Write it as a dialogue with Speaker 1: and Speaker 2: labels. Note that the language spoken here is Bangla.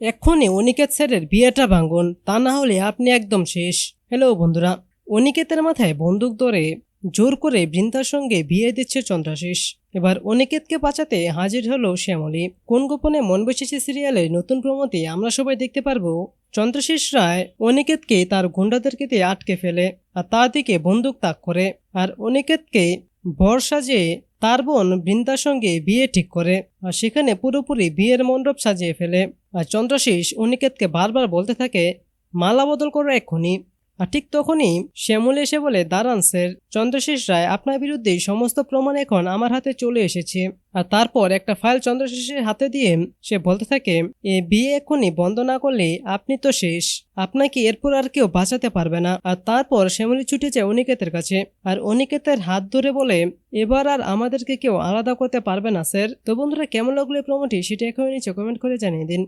Speaker 1: এক্ষুনি অনিকেত স্যারের বিয়েটা ভাঙুন, তা না হলে আপনি একদম শেষ। হ্যালো বন্ধুরা অনিকেতের মাথায় বন্দুক ধরে জোর করে বৃন্দার সঙ্গে বিয়ে দিচ্ছে চন্দ্রাশিস। এবার অনিকেতকে বাঁচাতে হাজির হলো শ্যামলী। কোন গোপনে মন বসেছে সিরিয়ালের নতুন প্রমোতে আমরা সবাই দেখতে পারব। চন্দ্রশেষ রায় অনিকেতকে তার গুন্ডাদেরকে দিয়ে আটকে ফেলে, আর তা দিকে বন্দুক তাক করে। আর অনিকেতকে বর সাজিয়ে তার বোন বৃন্দার সঙ্গে বিয়ে ঠিক করে, আর সেখানে পুরোপুরি বিয়ের মণ্ডপ সাজিয়ে ফেলে। আর চন্দ্রশেষ অনিকেতকে বারবার বলতে থাকে, মালা বদল করো এক্ষুনি। আর ঠিক তখনই শ্যামল এসে বলে, দাঁড়ান স্যার, চন্দ্রশেষ রায় আপনার বিরুদ্ধে সমস্ত প্রমাণ এখন আমার হাতে চলে এসেছে। আর তারপর একটা ফাইল চন্দ্রশেষের হাতে দিয়ে সে বলতে থাকে, এ বিয়ে এখনই বন্ধ না করলে আপনি তো শেষ। আপনাকে এরপর আর কেউ বাঁচাতে পারবে না। আর তারপর শ্যামলী ছুটে যায় অনিকেতের কাছে। আর অনিকেতের হাত ধরে বলে, এবার আর আমাদেরকে কেউ আলাদা করতে পারবে না স্যার। তো বন্ধুরা, কেমন লাগল প্রমোটি সেটা এখন নিচে কমেন্ট করে জানিয়ে দিন।